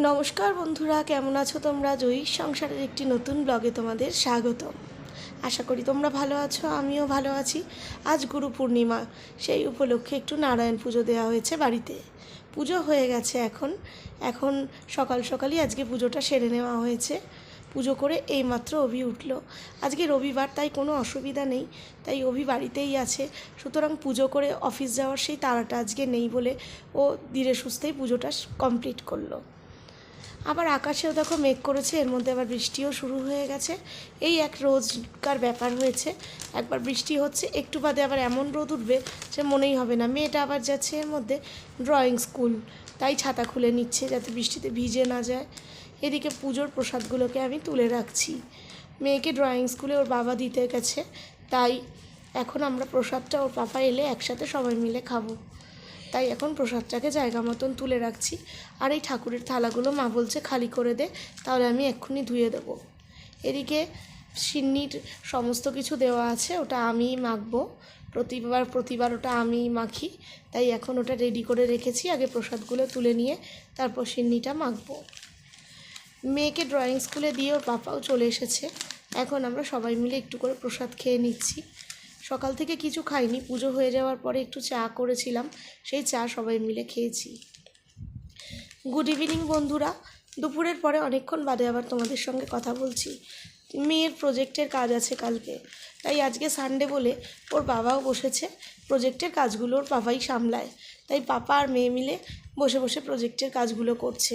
নমস্কার বন্ধুরা, কেমন আছো তোমরা? জয়ী সংসারের একটি নতুন ব্লগে তোমাদের স্বাগতম। আশা করি তোমরা ভালো আছো, আমিও ভালো আছি। আজ গুরু পূর্ণিমা, সেই উপলক্ষে একটু নারায়ণ পুজো দেওয়া হয়েছে বাড়িতে। পুজো হয়ে গেছে এখন। এখন সকাল সকালই আজকে পুজোটা সেরে নেওয়া হয়েছে। পুজো করে এইমাত্র অভি উঠল। আজকে রবিবার, তাই কোনো অসুবিধা নেই। তাই অভি বাড়িতেই আছে। সুতরাং পুজো করে অফিস যাওয়ার সেই তাড়াটা আজকে নেই বলে ও ধীরে সুস্থেই পুজোটা কমপ্লিট করল। আবার আকাশেও দেখো মেঘ করেছে, এর মধ্যে আবার বৃষ্টিও শুরু হয়ে গেছে। এই এক রোজকার ব্যাপার হয়েছে। একবার বৃষ্টি হচ্ছে, একটু বাদে আবার এমন রোদ উঠবে যে মনেই হবে না। মেয়েটা আবার যাচ্ছে এর মধ্যে ড্রয়িং স্কুল তাই ছাতা খুলে নিচ্ছে যাতে বৃষ্টিতে ভিজে না যায়। এদিকে পুজোর প্রসাদগুলোকে আমি তুলে রাখছি। মেয়েকে ড্রয়িং স্কুলে ওর বাবা দিতে গেছে, তাই এখন আমরা প্রসাদটা ওর পাপা এলে একসাথে সবাই মিলে খাব। তাই এখন প্রসাদটাকে জায়গা মতন তুলে রাখছি। আর এই ঠাকুরের থালাগুলো মা বলছে খালি করে দে, তাহলে আমি এক্ষুনি ধুয়ে দেবো। এদিকে সিন্নির সমস্ত কিছু দেওয়া আছে, ওটা আমিই মাখবো। প্রতিবার প্রতিবার ওটা আমিই মাখি, তাই এখন ওটা রেডি করে রেখেছি, আগে প্রসাদগুলো তুলে নিয়ে তারপর সিন্নিটা মাখবো। মেয়েকে ড্রয়িং স্কুলে দিয়ে ওর পাপাও চলে এসেছে। এখন আমরা সবাই মিলে একটু করে প্রসাদ খেয়ে নিচ্ছি। সকাল থেকে কিছু খাইনি, পুজো হয়ে যাওয়ার পরে একটু চা করেছিলাম, সেই চা সবাই মিলে খেয়েছি। গুড ইভিনিং বন্ধুরা। দুপুরের পরে অনেকক্ষণ বাদে আবার তোমাদের সঙ্গে কথা বলছি। মেয়ের প্রজেক্টের কাজ আছে কালকে। তাই আজকে সানডে বলে ওর বাবাও বসেছে প্রজেক্টের কাজগুলো ওর বাবাই সামলায়। তাই পাপা আর মেয়ে মিলে বসে বসে প্রজেক্টের কাজগুলো করছে।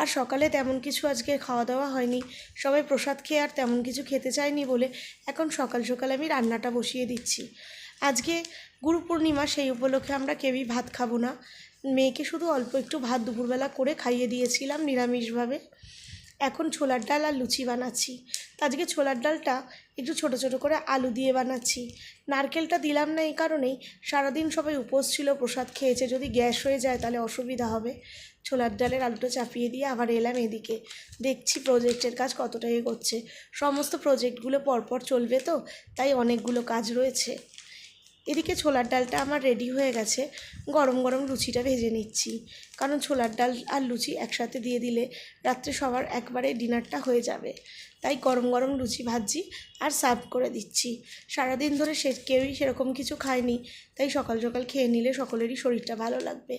আর সকালে তেমন কিছু আজকে খাওয়া দাওয়া হয়নি। সবাই প্রসাদ খেয়ে আর তেমন কিছু খেতে চায়নি বলে এখন সকাল সকাল আমি রান্নাটা বসিয়ে দিচ্ছি। আজকে গুরু পূর্ণিমা, সেই উপলক্ষে আমরা কেউই ভাত খাব না। মেয়েকে শুধু অল্প একটু ভাত দুপুরবেলা করে খাইয়ে দিয়েছিলাম নিরামিষভাবে। এখন ছোলার ডাল আর লুচি বানাচ্ছি। তো আজকে ছোলার ডালটা একটু ছোট ছোট করে আলু দিয়ে বানাচ্ছি। নারকেলটা দিলাম না এই কারণেই সারাদিন সবাই উপোস ছিল, প্রসাদ খেয়েছে। যদি গ্যাস হয়ে যায় তাহলে অসুবিধা হবে। ছোলার ডালের আলুটা চাপিয়ে দিয়ে আবার এলাম এদিকে। দেখছি প্রজেক্টের কাজ কতটা এগোচ্ছে। সমস্ত প্রজেক্টগুলো পরপর চলবে তো, তাই অনেকগুলো কাজ রয়েছে। এদিকে ছোলার ডালটা আমার রেডি হয়ে গেছে। গরম গরম লুচিটা ভেজে নিচ্ছি। কারণ ছোলার ডাল আর লুচি একসাথে দিয়ে দিলে রাত্রে সবার একবারে ডিনারটা হয়ে যাবে। তাই গরম গরম লুচি ভাজছি আর সার্ভ করে দিচ্ছি। সারাদিন ধরে সে কেউই সেরকম কিছু খায়নি। তাই সকাল সকাল খেয়ে নিলে সকলেরই শরীরটা ভালো লাগবে।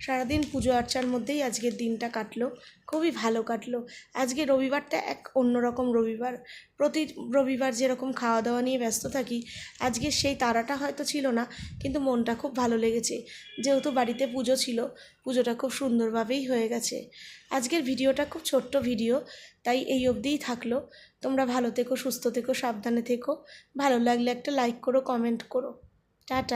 সারাদিন পুজো আর্চার মধ্যেই আজকের দিনটা কাটলো। খুবই ভালো কাটলো। আজকে রবিবারটা এক অন্যরকম রবিবার। প্রতি রবিবার যেরকম খাওয়া দাওয়া নিয়ে ব্যস্ত থাকি, আজকে সেই তারাটা হয়তো ছিল না, কিন্তু মনটা খুব ভালো লেগেছে। যেহেতু বাড়িতে পুজো ছিল, পুজোটা খুব সুন্দরভাবেই হয়ে গেছে। আজকের ভিডিওটা খুব ছোট্ট ভিডিও, তাই এই অবধিই থাকল। তোমরা ভালো থেকো, সুস্থ থেকো, সাবধানে থেকো। ভালো লাগলে একটা লাইক করো কমেন্ট করো। টাটা।